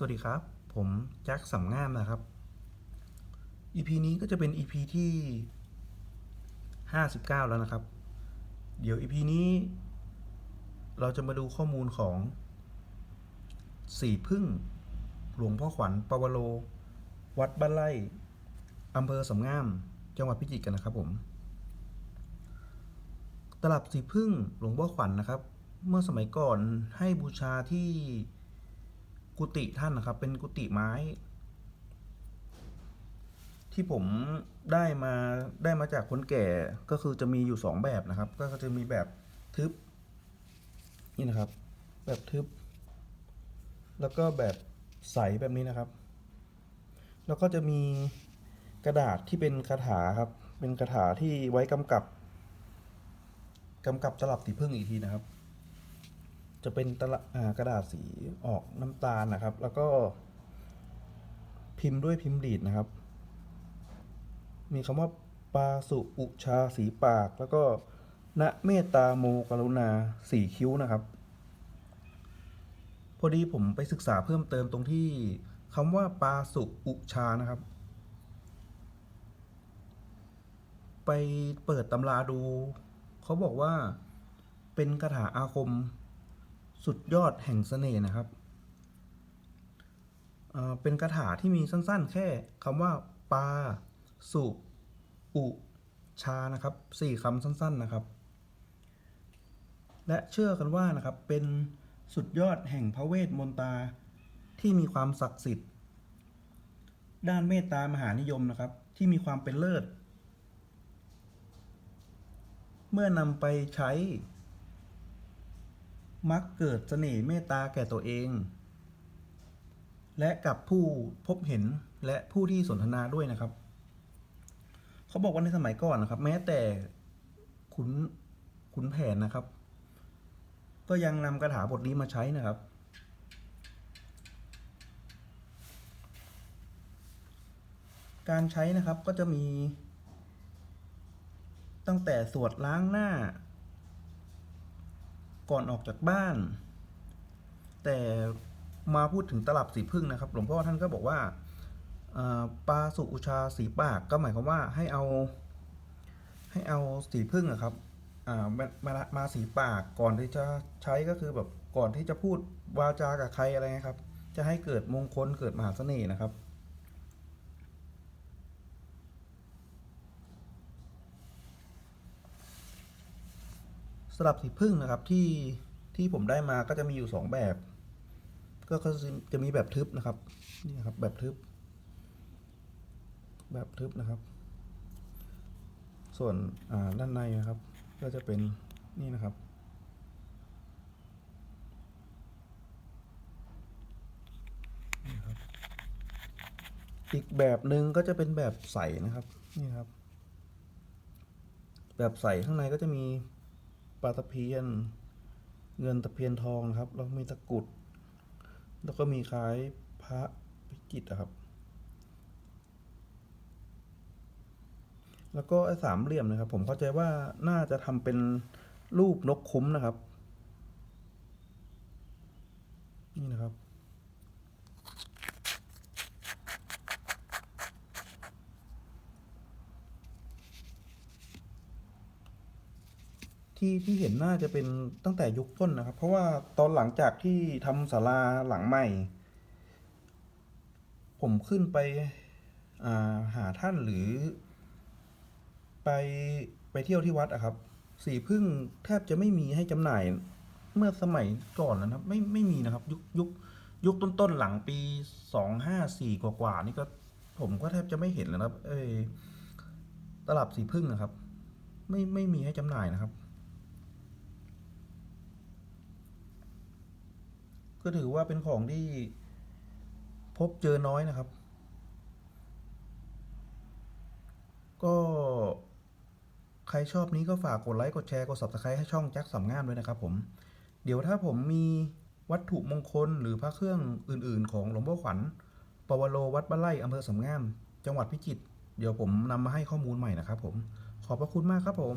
สวัสดีครับ ผมแจ็คสำงามนะครับ EP นี้ก็จะเป็น EP ที่ 59 แล้วนะครับ เดี๋ยว EP นี้ เราจะมาดูข้อมูลของสี่พึ่ง หลวงพ่อขวัญปวโรวัดบ้านไร่อำเภอสำงาม จังหวัดพิจิตรกันนะครับผม ตลับสีพึ่งหลวงพ่อขวัญนะครับ เมื่อสมัยก่อนให้บูชาที่ กุฏิท่านนะครับ เป็นกุฏิไม้ ที่ผมได้มาได้มาจากคนแก่ก็คือจะมีอยู่สองแบบนะครับ ก็จะมีแบบทึบ นี่นะครับ แบบทึบ แล้วก็แบบใสแบบนี้นะครับ แล้วก็จะมีกระดาษที่เป็นคาถาครับ เป็นคาถาที่ไว้กำกับกำกับตลับสีพึ่งอีกทีนะครับ จะเป็นตลับอ่ากระดาษสีออกน้ำตาลนะครับ แล้วก็พิมพ์ด้วยพิมพ์ดีดนะครับ มีคำว่าปาสุอุชาสีปาก แล้วก็ณเมตตาโมกรุณาสีคิ้วนะครับ พอดีผมไปศึกษาเพิ่มเติมตรงที่คำว่าปาสุอุชานะครับ ไปเปิดตำราดู เขาบอกว่าเป็นคาถาอาคม สุดยอดแห่งเสน่ห์นะครับเเป็นคาถาที่มีสั้นๆ แค่คำว่า ปา สุ อุ ชา นะครับสี่คำสั้นๆ นะครับ และเชื่อกันว่านะครับ เป็นสุดยอดแห่งพระเวทมนตาที่มีความศักดิ์สิทธิ์ ด้านเมตตามหานิยมนะครับ ที่มีความเป็นเลิศ เมื่อนำไปใช้ มักเกิดเสน่ห์เมตตาแก่ตัวเอง และกับผู้พบเห็นและผู้ที่สนทนาด้วยนะครับ เขาบอกว่าในสมัยก่อนนะครับ แม้แต่ขุนขุนแผนนะครับ ก็ยังนำคาถาบทนี้มาใช้นะครับ การใช้นะครับก็จะมี ตั้งแต่สวดล้างหน้า ก่อนออกจากบ้าน แต่มาพูดถึงตลับสีพึ่งนะครับหลวงพ่อท่านก็บอกว่าอ่าสุอุชาสีปากก็หมายความว่าให้เอา ให้เอาสีพึ่งอะครับมามามาสีปากก่อนที่จะใช้ก็คือแบบก่อนที่จะพูดวาจากับใครอะไรเงี้ยครับ จะให้เกิดมงคลเกิดมหาเสน่ห์นะครับ สลับสีพึ่งนะครับที่ที่ผมได้มาก็จะมีอยู่สองแบบ ก็จะมีแบบทึบนะครับนี่นะครับแบบทึบ แบบทึบนะครับ ส่วนด้านในนะครับ ก็จะเป็นนี่นะครับนี่ครับ อีกแบบหนึ่งก็จะเป็นแบบใสนะครับนี่ครับ แบบใสข้างในก็จะมี ปลาตะเพียน เงินตะเพียนทองนะครับ แล้วมีตะกุด แล้วก็มีคล้ายพระพิจิตรอะครับ แล้วก็ไอ้สามเหลี่ยมนะครับ ผมเข้าใจว่าน่าจะทำเป็นรูปนกคุ้มนะครับ นี่นะครับ ที่ที่เห็นน่าจะเป็นตั้งแต่ยุคต้นนะครับ เพราะว่าตอนหลังจากที่ทำศาลาหลังใหม่ ผมขึ้นไปาหาท่านหรือ ไปไปเที่ยวที่วัดอะครับ สีพึ่งแทบจะไม่มีให้จำหน่ายเมื่อสมัยก่อนนะครับ ไม่ไม่มีนะครับ ยุคยุคยุคต้นๆหลังปีสองห้าสี่กว่าๆนี่ก็ผมก็แทบจะไม่เห็นแล้วนะครับ เอตลับสีพึ่งนะครับ ไม่ไม่มีให้จำหน่ายนะครับ ก็ถือว่าเป็นของที่พบเจอน้อยนะครับ ก็ใครชอบนี้ก็ฝากกดไลค์ กดแชร์ กด subscribe ให้ช่องแจ็คสามงามด้วยนะครับผม เดี๋ยวถ้าผมมีวัตถุมงคลหรือพระเครื่องอื่น ๆ ของหลวงพ่อขวัญปวโรวัดบ้านไร่อำเภอสามงาม จังหวัดพิจิตร เดี๋ยวผมนำมาให้ข้อมูลใหม่นะครับผม ขอบพระคุณมากครับผม